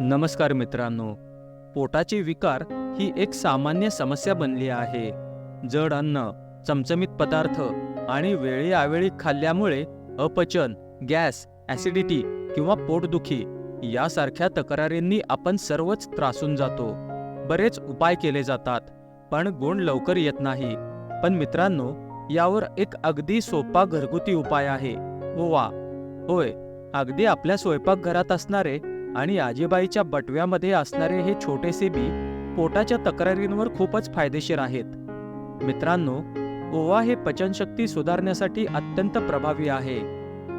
नमस्कार मित्रांनो पोटाचे विकार ही एक सामान्य समस्या बनली आहे. जड अन्न चमचमीत पदार्थ आणि वेळीआवेळी खाल्ल्यामुळे अपचन गॅस ॲसिडिटी किंवा पोटदुखी यासारख्या तक्रारींनी आपण सर्वच त्रासून जातो. बरेच उपाय केले जातात पण गुण लवकर येत नाही. पण मित्रांनो यावर एक अगदी सोपा घरगुती उपाय आहे. ओवा. होय अगदी आपल्या स्वयंपाकघरात असणारे आणि आजीबाईच्या बटव्यामध्ये असणारे हे छोटेसे बी पोटाच्या तक्रारींवर खूपच फायदेशीर आहेत. मित्रांनो ओवा हे पचनशक्ती सुधारण्यासाठी अत्यंत प्रभावी आहे.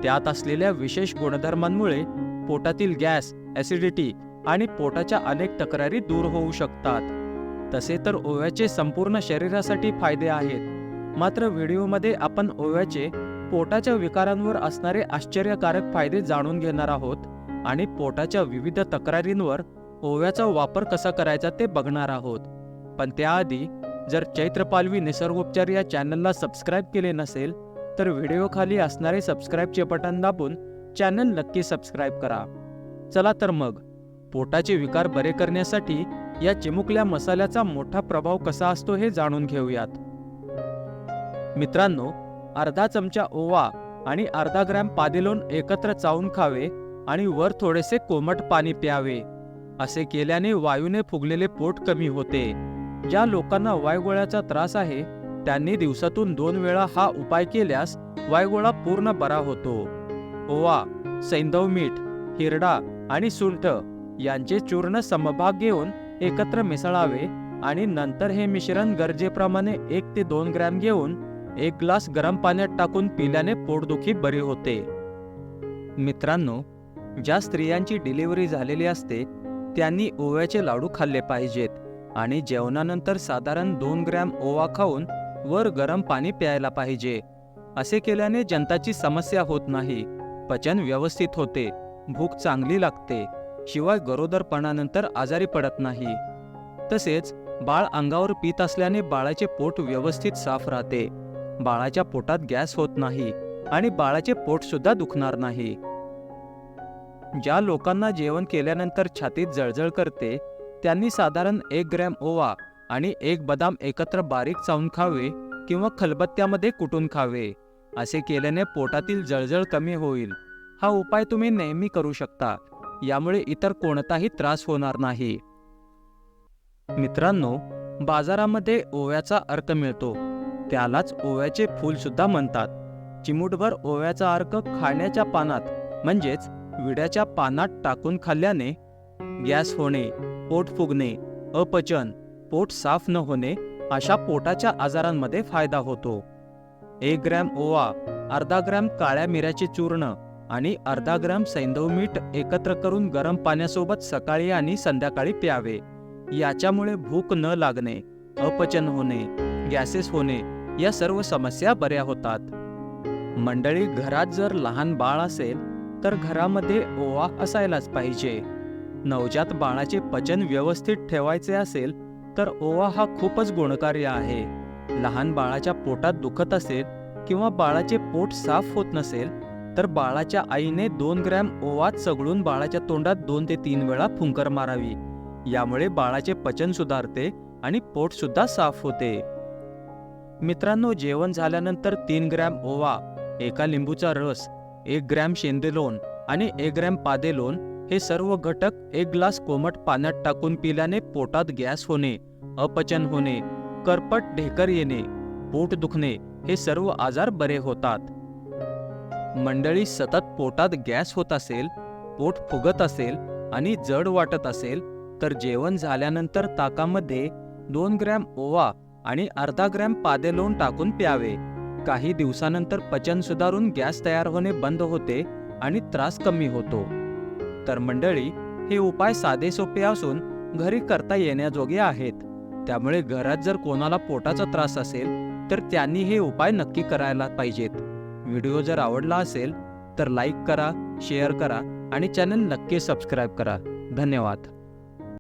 त्यात असलेल्या विशेष गुणधर्मांमुळे पोटातील गॅस ॲसिडिटी आणि पोटाच्या अनेक तक्रारी दूर होऊ शकतात. तसे तर ओव्याचे संपूर्ण शरीरासाठी फायदे आहेत. मात्र व्हिडिओमध्ये आपण ओव्याचे पोटाच्या विकारांवर असणारे आश्चर्यकारक फायदे जाणून घेणार आहोत. आणि पोटाच्या विविध तक्रारींवर ओव्याचा वापर कसा करायचा ते बघणार आहोत. पण त्याआधी जर चैत्रपालवी निसर्गोपचार या चॅनलला सबस्क्राईब केले नसेल तर व्हिडिओखाली असणारे सबस्क्राईबचे बटन दाबून चॅनल नक्की सबस्क्राईब करा. चला तर मग पोटाचे विकार बरे करण्यासाठी या चिमुकल्या मसाल्याचा मोठा प्रभाव कसा असतो हे जाणून घेऊयात. मित्रांनो अर्धा चमचा ओवा आणि अर्धा ग्रॅम पादेलोन एकत्र चावून खावे आणि वर थोडेसे कोमट पाणी प्यावे. असे केल्याने वायूने फुगलेले पोट कमी होते. ज्या लोकांना वायुगोळ्याचा त्रास आहे त्यांनी दिवसातून दोन वेळा हा उपाय केल्यास वायगोळा पूर्ण बरा होतो. ओवा सैंधव मीठ हिरडा आणि सुंठ यांचे चूर्ण समभाग घेऊन एकत्र मिसळावे आणि नंतर हे मिश्रण गरजेप्रमाणे एक ते दोन ग्रॅम घेऊन एक ग्लास गरम पाण्यात टाकून पिल्याने पोटदुखी बरी होते. मित्रांनो ज्या स्त्रियांची डिलिव्हरी झालेली असते त्यांनी ओव्याचे लाडू खाल्ले पाहिजेत आणि जेवणानंतर साधारण दोन ग्रॅम ओवा खाऊन वर गरम पाणी प्यायला पाहिजे. असे केल्याने जंताची समस्या होत नाही. पचन व्यवस्थित होते. भूक चांगली लागते. शिवाय गरोदरपणानंतर आजारी पडत नाही. तसेच बाळ अंगावर पित असल्याने बाळाचे पोट व्यवस्थित साफ राहते. बाळाच्या पोटात गॅस होत नाही आणि बाळाचे पोटसुद्धा दुखणार नाही. ज्या लोकांना जेवण केल्यानंतर छातीत जळजळ करते त्यांनी साधारण एक ग्रॅम ओवा आणि एक बदाम एकत्र बारीक चावून खावे किंवा खलबत्त्यामध्ये कुटून खावे. असे केल्याने पोटातील जळजळ कमी होईल. हा उपाय तुम्ही नेहमी करू शकता. यामुळे इतर कोणताही त्रास होणार नाही. मित्रांनो बाजारामध्ये ओव्याचा अर्क मिळतो. त्यालाच ओव्याचे फूल सुद्धा म्हणतात. चिमूटभर ओव्याचा अर्क खाण्याच्या पानात म्हणजेच विड्याच्या पानात टाकून खाल्ल्याने गॅस होणे पोट फुगणे अपचन पोट साफ न होणे अशा पोटाच्या आजारांमध्ये फायदा होतो. एक ग्रॅम ओवा अर्धा ग्रॅम काळ्या मिऱ्याचे चूर्ण आणि अर्धा ग्रॅम सैंधव मीठ एकत्र करून गरम पाण्यासोबत सकाळी आणि संध्याकाळी प्यावे. याच्यामुळे भूक न लागणे अपचन होणे गॅसेस होणे या सर्व समस्या बऱ्या होतात. मंडळी घरात जर लहान बाळ असेल तर घरामध्ये ओवा असायलाच पाहिजे. नवजात बाळाचे पचन व्यवस्थित ठेवायचे असेल तर ओवा हा खूपच गुणकारी आहे. लहान बाळाच्या पोटात दुखत असेल किंवा बाळाचे पोट साफ होत नसेल तर बाळाच्या आईने दोन ग्रॅम ओवा चगळून बाळाच्या तोंडात दोन ते तीन वेळा फुंकर मारावी. यामुळे बाळाचे पचन सुधारते आणि पोट सुद्धा साफ होते. मित्रांनो जेवण झाल्यानंतर तीन ग्रॅम ओवा एका लिंबूचा रस एक ग्रॅम शेंदेलोन आणि एक ग्रॅम पादेलोन हे सर्व घटक एक ग्लास कोमट पाण्यात टाकून पिल्याने पोटात गॅस होणे अपचन होणे करपट ढेकर येणे पोट दुखणे हे सर्व आजार बरे होतात. मंडळी सतत पोटात गॅस होत असेल पोट फुगत असेल आणि जड वाटत असेल तर जेवण झाल्यानंतर ताकामध्ये दोन ग्रॅम ओवा आणि अर्धा ग्रॅम पादेलोन टाकून प्यावे. काही दिवसानंतर पचन सुधारून गॅस तयार होणे बंद होते आणि त्रास कमी होतो. तर मंडळी हे उपाय साधे सोपे असून घरी करता येण्याजोगे आहेत. त्यामुळे घरात जर कोणाला पोटाचा त्रास असेल तर त्यांनी हे उपाय नक्की करायला पाहिजेत. व्हिडिओ जर आवडला असेल तर लाईक करा शेअर करा आणि चॅनल नक्की सबस्क्राईब करा. धन्यवाद.